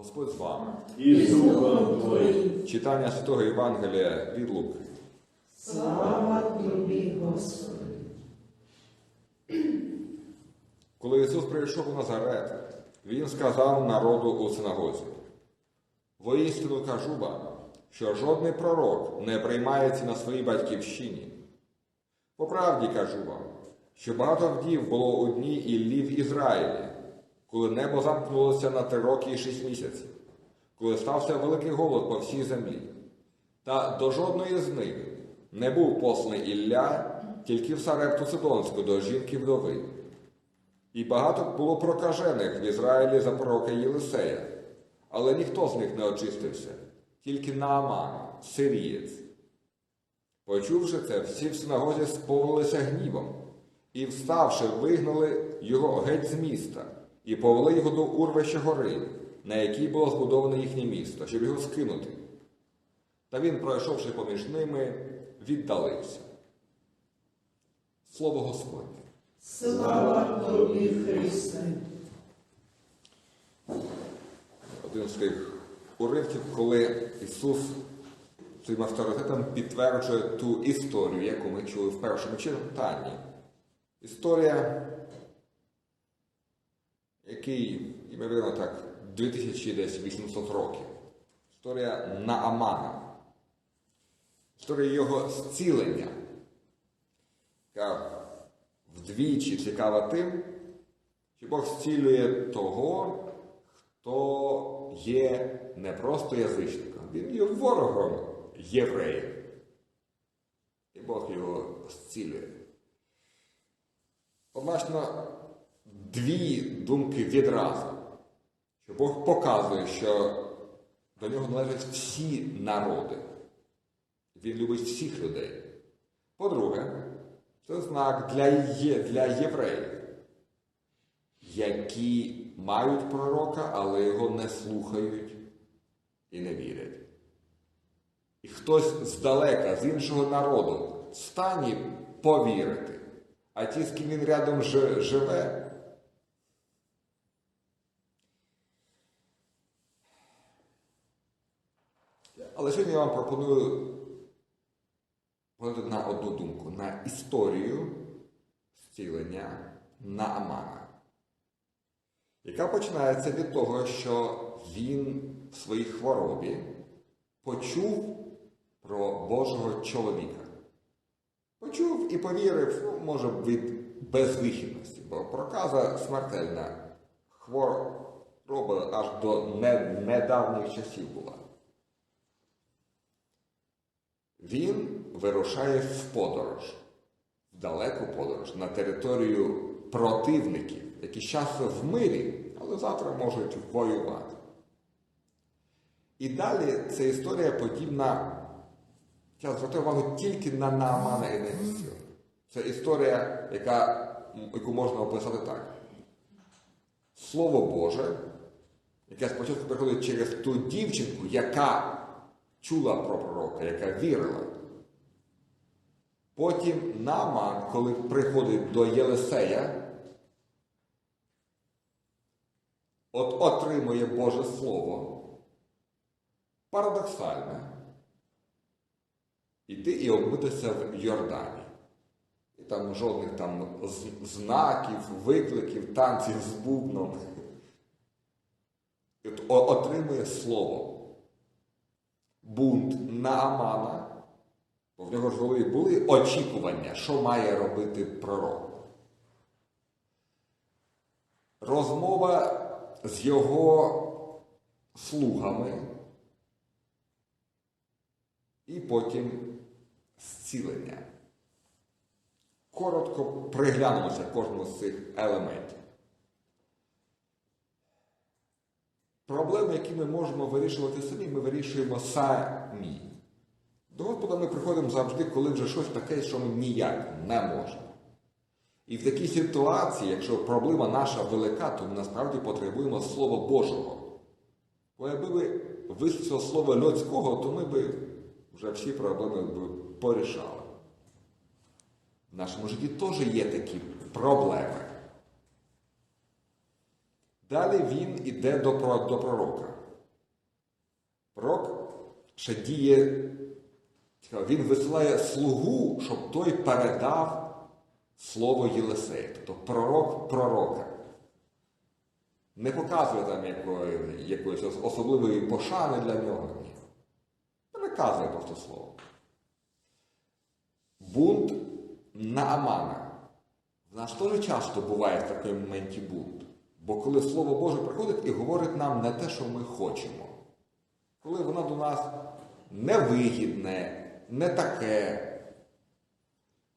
Господь з вами. і з Духом Твоїм. Читання Святого Євангелія від Луки. Слава тобі, Господи. Коли Ісус прийшов у Назарет, Він сказав народу у синагозі: Воістину кажу вам, що жодний пророк не приймається на своїй батьківщині. По правді кажу вам, що багато вдів було у дні Іллі в Ізраїлі, коли небо замкнулося на три роки і шість місяців, коли стався великий голод по всій землі. Та до жодної з них не був посланий Ілля, тільки в Сарепту Сидонську до жінки вдови. І багато було прокажених в Ізраїлі за пророка Єлисея, але ніхто з них не очистився, тільки Нааман, сирієць. Почувши це, всі в синагозі сповнилися гнівом, і, вставши, вигнали його геть з міста і повели його до урвища гори, на якій було збудоване їхнє місто, щоб його скинути. Та він, пройшовши поміж ними, віддалився. Слово Господнє. Слава тобі, Христе. один з тих уривків, коли Ісус своїм авторитетом підтверджує ту історію, яку ми чули в першому читанні. Історія, який, ймовірно, так, 2800 років. Історія Наамана. Історія його зцілення, яка вдвічі цікава тим, що Бог зцілює того, хто є не просто язичником, він є ворогом євреїв. І Бог його зцілює. Побачно дві думки відразу, що Бог показує, що до нього належать всі народи. Він любить всіх людей. По-друге, це знак для, є, для євреїв які мають пророка, але його не слухають і не вірять. І хтось здалека, з іншого народу, в стані повірити, а ті, з ким він рядом живе, Але сьогодні я вам пропоную на одну думку, на історію зцілення Наамана яка починається від того, що він в своїй хворобі почув про Божого чоловіка. Почув і повірив, ну, може, від безвихідності, бо проказа смертельна хвороба аж до недавніх часів була. Він вирушає в подорож, в далеку подорож на територію противників, які часто в мирі, але завтра можуть воювати. І далі ця історія подібна, я звертаю увагу тільки на Наамана і на його. Це історія, яка, яку можна описати так. Слово Боже, яке спочатку приходить через ту дівчинку, яка чула про пророка, яка вірила. Потім Наман, коли приходить до Єлисея, от отримує Боже Слово. Парадоксальне. Іти і обмитися в Йордані. І там жодних там знаків, викликів, танців з бубном. От отримує слово. Бунт Наамана. Бо в нього ж в були очікування, що має робити пророк. Розмова з його слугами і потім зцілення. Коротко приглянемося кожному з цих елементів. Проблеми, які ми можемо вирішувати самі, ми вирішуємо самі. До Господа ми приходимо завжди, коли вже щось таке, що ми ніяк не можемо. І в такій ситуації, якщо проблема наша велика, то ми насправді потребуємо Слова Божого. Бо якби ви вислухали слова людського, то ми би вже всі проблеми порішали. В нашому житті теж є такі проблеми. Далі він іде до, до пророка. Пророк ще діє, він висилає слугу, щоб той передав слово Єлисею, тобто пророк пророка. Не показує там якої, якоїсь особливої пошани для нього. Ні. Переказує просто слово. Бунт Наамана. В нас теж часто буває в такому моменті бунт. Бо коли Слово Боже приходить і говорить нам не те, що ми хочемо, коли воно до нас невигідне, не таке.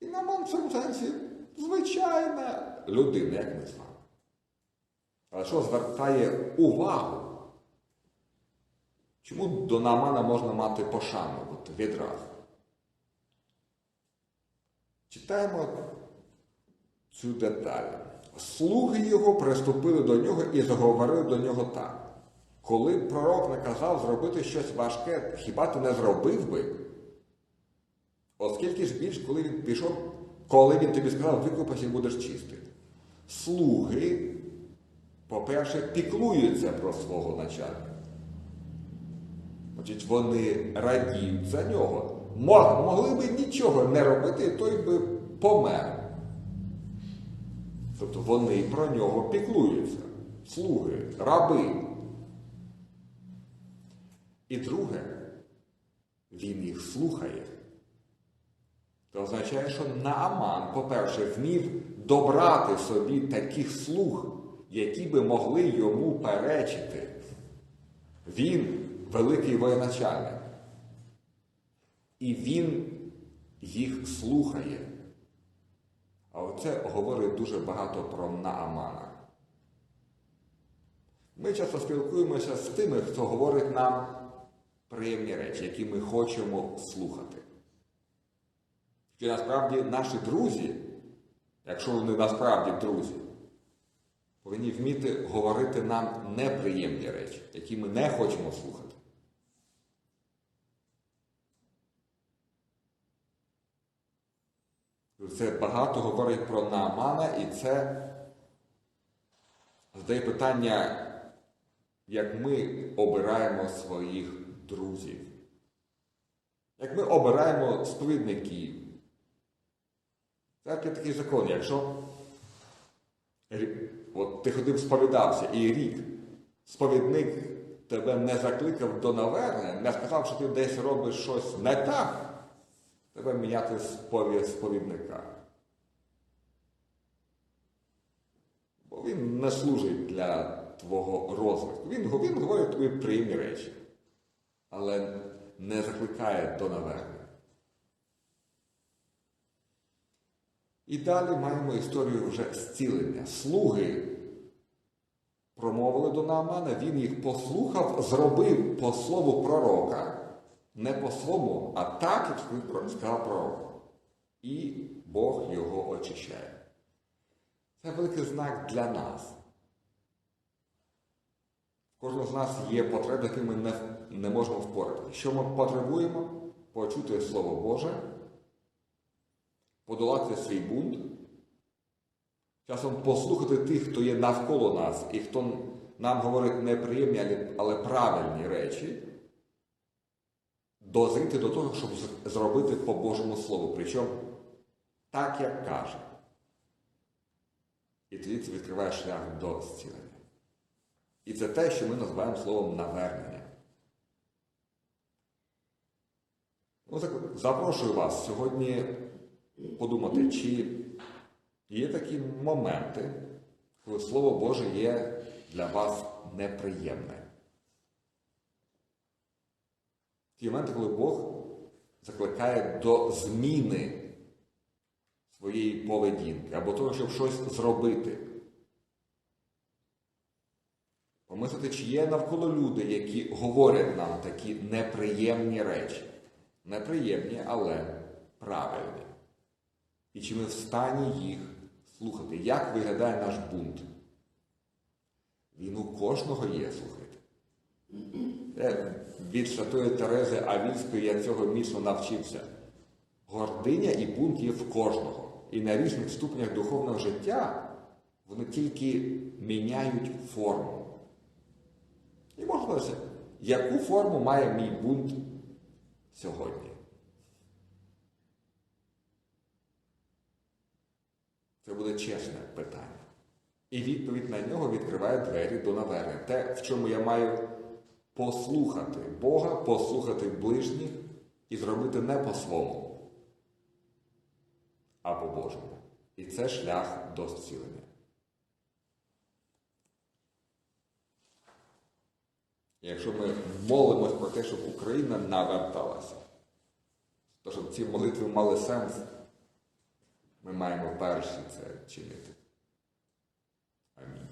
І Нааман в цьому сенсі звичайна людина, як ми з вами. Але що звертає увагу? Чому до Наамана можна мати пошану от відразу? Читаємо цю деталь. Слуги його приступили до нього і заговорили до нього так. Коли пророк наказав зробити щось важке, хіба ти не зробив би? Оскільки ж більш, коли він пішов, коли він тобі сказав, викупайся і будеш чистий. Слуги, по-перше, піклуються про свого начальника. Значить, вони радіють за нього. Мо- Могли би нічого не робити, той би помер. Тобто вони про нього піклуються. Слуги, раби. І друге, він їх слухає. Це означає, що Нааман, по-перше, вмів добрати собі таких слуг, які би могли йому перечити. Він великий воєначальник. І він їх слухає. А оце говорить дуже багато про Наамана. Ми часто спілкуємося з тими, хто говорить нам приємні речі, які ми хочемо слухати. Що насправді наші друзі, якщо вони насправді друзі, повинні вміти говорити нам неприємні речі, які ми не хочемо слухати. Це багато говорить про Наамана, і це задає питання, як ми обираємо своїх друзів. Як ми обираємо сповідників. Це такий закон, якщо от ти ходив сповідався і рік сповідник тебе не закликав до навернення, не сказав, що ти десь робиш щось не так, Треба міняти сповідника. Бо він не служить для твого розвитку. Він, він говорить тобі приємні речі, але не закликає до навернення. І далі маємо історію вже зцілення. Слуги промовили до Наамана, він їх послухав, зробив по слову пророка. Не по своєму, а так, як сказав пророк. І Бог його очищає. Це великий знак для нас. Кожного з нас є потреби, які ми не, не можемо впоратися. Що ми потребуємо? Почути Слово Боже, подолати свій бунт, часом послухати тих, хто є навколо нас і хто нам говорить неприємні, але правильні речі дозріти до того, щоб зробити по Божому Слову. Причому так, як каже. І тоді це відкриває шлях до зцілення. І це те, що ми називаємо словом навернення. Ну, так, запрошую вас сьогодні подумати, чи є такі моменти, коли Слово Боже є для вас неприємне. Ті моменти, коли Бог закликає до зміни своєї поведінки або того, щоб щось зробити. Помислити, чи є навколо люди, які говорять нам такі неприємні речі. Неприємні, але правильні. І чи ми в стані їх слухати? Як виглядає наш бунт? Він у кожного є, слухайте. Від Святої Терези Авільської я цього міцно навчився. Гординя і бунт є в кожного. І на різних ступенях духовного життя вони тільки міняють форму. І можна яку форму має мій бунт сьогодні? Це буде чесне питання. І відповідь на нього відкриває двері до навернення. Те, в чому я маю послухати Бога, послухати ближніх і зробити не по-своєму, а по-божому. І це шлях до зцілення. Якщо ми молимось про те, щоб Україна наверталася, то щоб ці молитви мали сенс, ми маємо перші це чинити. Амінь.